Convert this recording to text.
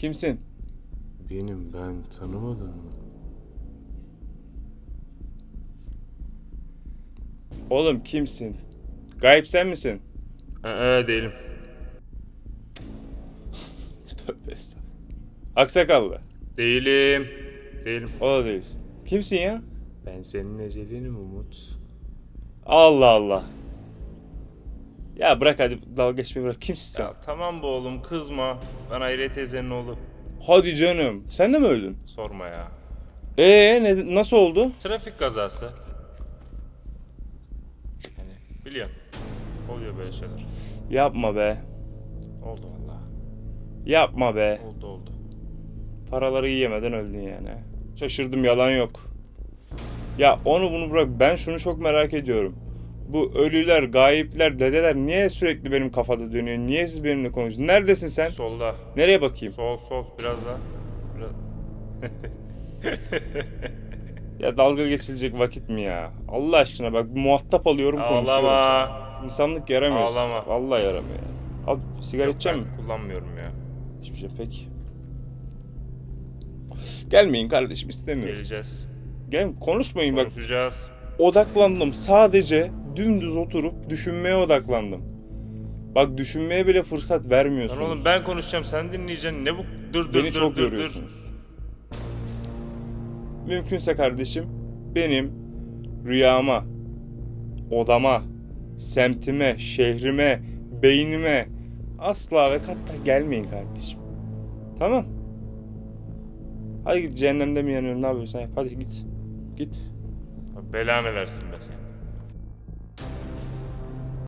Kimsin? Benim ben tanımadın mı? Oğlum kimsin? Gayip sen misin? Ee, değilim. Tövbe estağfurullah. Aksakallı. Değilim. Değilim. O da değilsin. Kimsin ya? Ben senin ecelinim Umut. Allah Allah. Ya bırak hadi dalga geçmeyi bırak. Kimsin sen? Ya tamam bu oğlum kızma. Ben Hayriye teyzenin oğlu. Hadi canım. Sen de mi öldün? Sorma ya. Ee ne, nasıl oldu? Trafik kazası. Yani biliyorsun. Oluyor böyle şeyler. Yapma be. Oldu valla. Yapma be. Oldu oldu. Paraları yiyemeden öldün yani. Şaşırdım yalan yok. Ya onu bunu bırak. Ben şunu çok merak ediyorum. Bu ölüler, gayipler, dedeler niye sürekli benim kafada dönüyor? Niye siz benimle konuşuyorsunuz? Neredesin sen? Solda. Nereye bakayım? Sol sol biraz daha. Biraz. Ya dalga geçilecek vakit mi ya? Allah aşkına bak muhatap alıyorum konuşuyorum. Ağlama. sana. İnsanlık yaramıyor. Ağlama. Vallahi yaramıyor. ya. Al sigara Yok, ben misin? kullanmıyorum ya. Hiçbir şey peki. Gelmeyin kardeşim istemiyorum. Geleceğiz. Gel konuşmayın bak. Konuşacağız. Odaklandım. Sadece dümdüz oturup düşünmeye odaklandım. Bak düşünmeye bile fırsat Lan vermiyorsunuz. oğlum ben konuşacağım sen dinleyeceksin. Ne bu? Dur dur Beni dur çok dur dur. yoruyorsunuz. Mümkünse kardeşim benim rüyama, odama, semtime, şehrime, beynime asla ve katta gelmeyin kardeşim. Tamam. Hadi git cehennemde mi yanıyorsun ne yapıyorsun yap. Hadi git. Git. Belanı versin be sen.